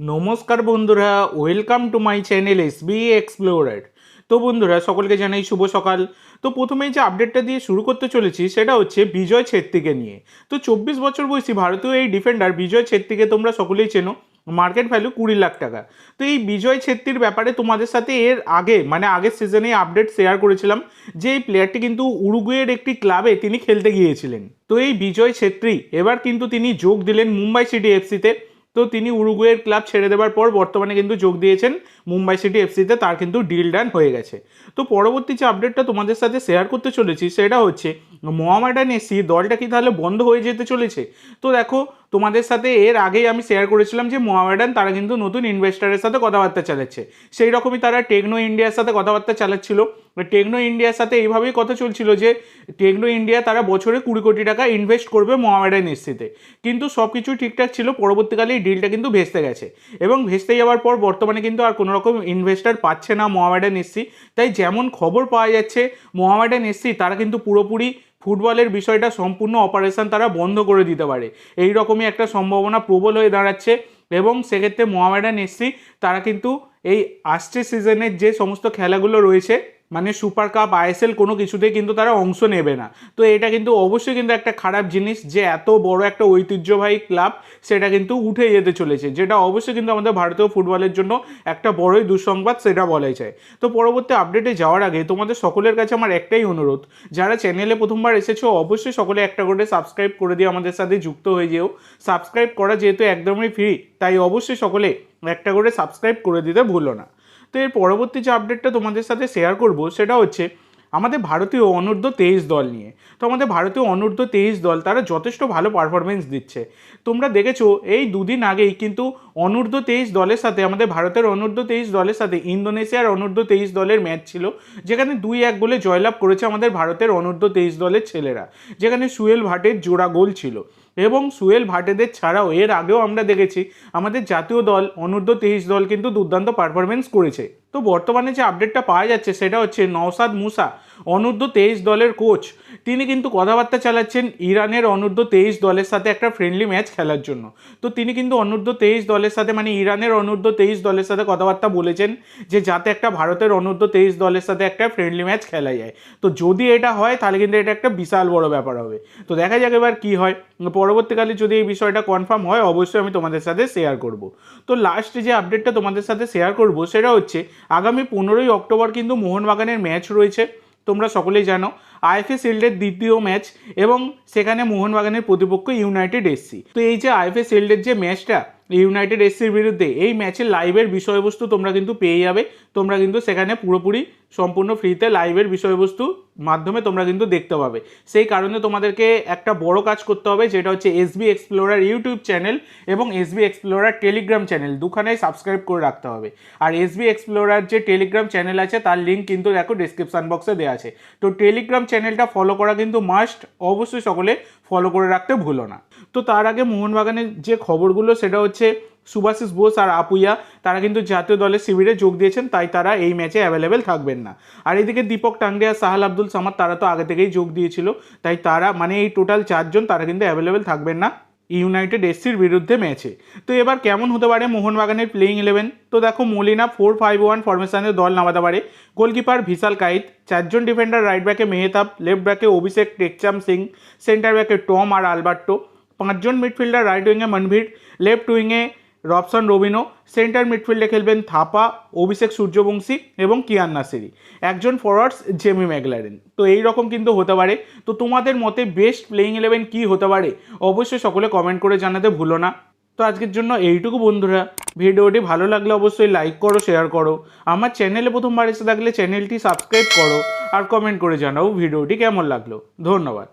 নমস্কার বন্ধুরা welcome to my channel S B explorer তো বন্ধুরা, সকলকে জানাই শুভ সকাল। তো প্রথমেই যে আপডেটটা দিয়ে শুরু করতে চলেছি, সেটা হচ্ছে বিজয় ছেত্রীকে নিয়ে। তো চব্বিশ বছর বয়সী ভারতীয় এই ডিফেন্ডার বিজয় ছেত্রীকে তোমরা সকলেই চেনো মার্কেট ভ্যালু কুড়ি লাখ টাকা। তো এই বিজয় ছেত্রীর ব্যাপারে তোমাদের সাথে এর আগে মানে আগের সিজনে আপডেট শেয়ার করেছিলাম, যে এই প্লেয়ারটি কিন্তু উরুগুয়ের একটি ক্লাবে তিনি খেলতে গিয়েছিলেন। তো এই বিজয় ছেত্রী, এবার কিন্তু তিনি যোগ দিলেন মুম্বাই সিটি এফসিতে তো তিনি উরুগুয়ের ক্লাব ছেড়ে দেওয়ার পর বর্তমানে কিন্তু যোগ দিয়েছেন মুম্বাই সিটি এফসিতে, তার কিন্তু ডিল ডান হয়ে গেছে। তো পরবর্তী যে আপডেটটা তোমাদের সাথে শেয়ার করতে চলেছি, সেটা হচ্ছে মোহামেডান এসি দলটা কি তাহলে বন্ধ হয়ে যেতে চলেছে? তো দেখো তোমাদের সাথে এর আগেই আমি শেয়ার করেছিলাম যে মোহামেডান তারা কিন্তু নতুন ইনভেস্টারের সাথে কথাবার্তা চালাচ্ছে। সেই রকমই তারা টেকনো ইন্ডিয়ার সাথে কথাবার্তা চালাচ্ছিল। টেকনো ইন্ডিয়ার সাথে এইভাবেই কথা চলছিল যে টেকনো ইন্ডিয়া তারা বছরে কুড়ি কোটি টাকা ইনভেস্ট করবে মোহামেডান এসসিতে কিন্তু সব কিছু ঠিকঠাক ছিল, পরবর্তীকালে এই ডিলটা কিন্তু ভেস্তে গেছে। এবং ভেস্তে যাওয়ার পর বর্তমানে কিন্তু আর কোনো রকম ইনভেস্টার পাচ্ছে না মোহামেডান এসসি তাই যেমন খবর পাওয়া যাচ্ছে, মোহামেডান এসসি তারা কিন্তু পুরোপুরি ফুটবলের বিষয়টা সম্পূর্ণ অপারেশন তারা বন্ধ করে দিতে পারে। এই রকমই একটা সম্ভাবনা প্রবল হয়ে দাঁড়াচ্ছে এবং সেক্ষেত্রে মোহামেডান এসসি তারা কিন্তু এই আসছে সিজনের যে সমস্ত খেলাগুলো রয়েছে মানে সুপার কাপ আইএসএল কোনো কিছুতেই কিন্তু তারা অংশ নেবে না। তো এটা কিন্তু অবশ্যই কিন্তু একটা খারাপ জিনিস যে এত বড় একটা ঐতিহ্যবাহী ক্লাব সেটা কিন্তু উঠে যেতে চলেছে, যেটা অবশ্যই কিন্তু আমাদের ভারতীয় ফুটবলের জন্য একটা বড়ই দুঃসংবাদ সেটা বলাই যায়। তো পরবর্তী আপডেটে যাওয়ার আগে তোমাদের সকলের কাছে আমার একটাই অনুরোধ, যারা চ্যানেলে প্রথমবার এসেছ অবশ্যই সকলে একটা করে সাবস্ক্রাইব করে দিয়ে আমাদের সাথে যুক্ত হয়ে যেও। সাবস্ক্রাইব করা যেহেতু একদমই ফ্রি তাই অবশ্যই সকলে একটা করে সাবস্ক্রাইব করে দিতে ভুলো না। তো এর পরবর্তী যে আপডেটটা তোমাদের সাথে শেয়ার করব সেটা হচ্ছে আমাদের ভারতীয় অনূর্ধ্ব তেইশ দল নিয়ে। তো আমাদের ভারতীয় অনূর্ধ্ব তেইশ দল, তারা যথেষ্ট ভালো পারফরমেন্স দিচ্ছে। তোমরা দেখেছ, এই দুদিন আগেই কিন্তু অনূর্ধ্ব তেইশ দলের সাথে, আমাদের ভারতের অনূর্ধ্ব তেইশ দলের সাথে, ইন্দোনেশিয়ার অনূর্ধ্ব তেইশ দলের ম্যাচ ছিল, যেখানে দুই এক গোলে জয়লাভ করেছে আমাদের ভারতের অনূর্ধ্ব তেইশ দলের ছেলেরা, যেখানে সুয়েল ভাটের জোড়া গোল ছিল। এবং সুয়েল ভাটেদের ছাড়াও, এর আগেও আমরা দেখেছি, আমাদের জাতীয় দল অনূর্ধ্ব তেইশ দল কিন্তু দুর্দান্ত পারফরমেন্স করেছে। তো বর্তমানে যে আপডেটটা পাওয়া যাচ্ছে সেটা হচ্ছে নওসাদ মুসা। অনূর্ধ্ব তেইশ দলের কোচ। তিনি কিন্তু কথাবার্তা চালাচ্ছেন ইরানের অনূর্ধ্ব তেইশ দলের সাথে একটা ফ্রেন্ডলি ম্যাচ খেলার জন্য। তো তিনি কিন্তু অনূর্ধ্ব তেইশ দলের সাথে মানে ইরানের অনূর্ধ্ব তেইশ দলের সাথে কথাবার্তা বলেছেন যে, যাতে একটা ভারতের অনূর্ধ্ব তেইশ দলের সাথে একটা ফ্রেন্ডলি ম্যাচ খেলা যায়। তো যদি এটা হয়, তাহলে কিন্তু এটা একটা বিশাল বড় ব্যাপার হবে। তো দেখা যাক এবার কী হয়। পরবর্তীকালে যদি এই বিষয়টা কনফার্ম হয়, অবশ্যই আমি তোমাদের সাথে শেয়ার করব। তো লাস্ট যে আপডেটটা তোমাদের সাথে শেয়ার করব, সেটা হচ্ছে, আগামী পনেরোই অক্টোবর কিন্তু মোহনবাগানের ম্যাচ রয়েছে। তোমরা সকলেই জানো আইএফএ শিল্ডের দ্বিতীয় ম্যাচ এবং সেখানে মোহনবাগানের প্রতিপক্ষ ইউনাইটেড এসসি। তো এই যে আইএফএ শিল্ডের যে ম্যাচটা ইউনাইটেড এসসির বিরুদ্ধে এই ম্যাচের লাইভের বিষয়বস্তু তোমরা কিন্তু পেয়ে যাবে। তোমরা কিন্তু সেখানে পুরোপুরি সম্পূর্ণ ফ্রিতে লাইভের বিষয়বস্তু মাধ্যমে তোমরা কিন্তু দেখতে পাবে। সেই কারণে তোমাদেরকে একটা বড় কাজ করতে হবে, যেটা হচ্ছে এসবি এক্সপ্লোরার ইউটিউব চ্যানেল এবং এসবি এক্সপ্লোরার টেলিগ্রাম চ্যানেল দুখানেই সাবস্ক্রাইব করে রাখতে হবে। আর এসবি এক্সপ্লোরার যে টেলিগ্রাম চ্যানেল আছে, তার লিঙ্ক কিন্তু দেখো ডিসক্রিপশান বক্সে দেওয়া আছে। তো টেলিগ্রাম চ্যানেলটা ফলো করা কিন্তু মাস্ট অবশ্যই সকলে ফলো করে রাখতে ভুলো না। তো তার আগে মোহনবাগানের যে খবরগুলো, সেটা হচ্ছে সুভাশিস বোস আর আপুইয়া, তারা কিন্তু জাতীয় দলের শিবিরে যোগ দিয়েছেন, তাই তারা এই ম্যাচে অ্যাভেলেবেল থাকবেন না। আর এদিকে দীপক আর সাহাল আব্দুল সামাদ, তারা তো আগে থেকেই যোগ দিয়েছিল, তাই তারা মানে এই টোটাল চারজন তারা কিন্তু অ্যাভেলেবেল থাকবেন না ইউনাইটেড এসসির বিরুদ্ধে ম্যাচে তো এবার কেমন হতে পারে মোহনবাগানের প্লেইং ইলেভেন তো দেখো মলিনা ফোর ফাইভ ওয়ান ফরমেশনের দল নামাতে পারে। গোলকিপার ভিশাল কাইত চারজন ডিফেন্ডার রাইট ব্যাকে মেহতাব লেফট ব্যাকে অভিষেক টেকচাম সিং সেন্টার ব্যাকে টম আর আলবার্টো। পাঁচজন মিডফিল্ডার রাইট উইংয়ে মনভীর লেফট উইংয়ে রবসন রবিনো সেন্টার মিডফিল্ডে খেলবেন থাপা, অভিষেক সূর্যবংশী এবং কিয়ান নাসিরি। একজন ফরওয়ার্ডস জেমি ম্যাগলারেন তো এই রকম কিন্তু হতে পারে। তো তোমাদের মতে বেস্ট প্লেইং ইলেভেন কী হতে পারে? অবশ্যই সকলে কমেন্ট করে জানাতে ভুলো না। তো আজকের জন্য এইটুকু বন্ধুরা। ভিডিওটি ভালো লাগলে অবশ্যই লাইক করো শেয়ার করো। আমার চ্যানেলে প্রথমবার এসে থাকলে চ্যানেলটি সাবস্ক্রাইব করো। আর কমেন্ট করে জানাও ভিডিওটি কেমন লাগল। ধন্যবাদ।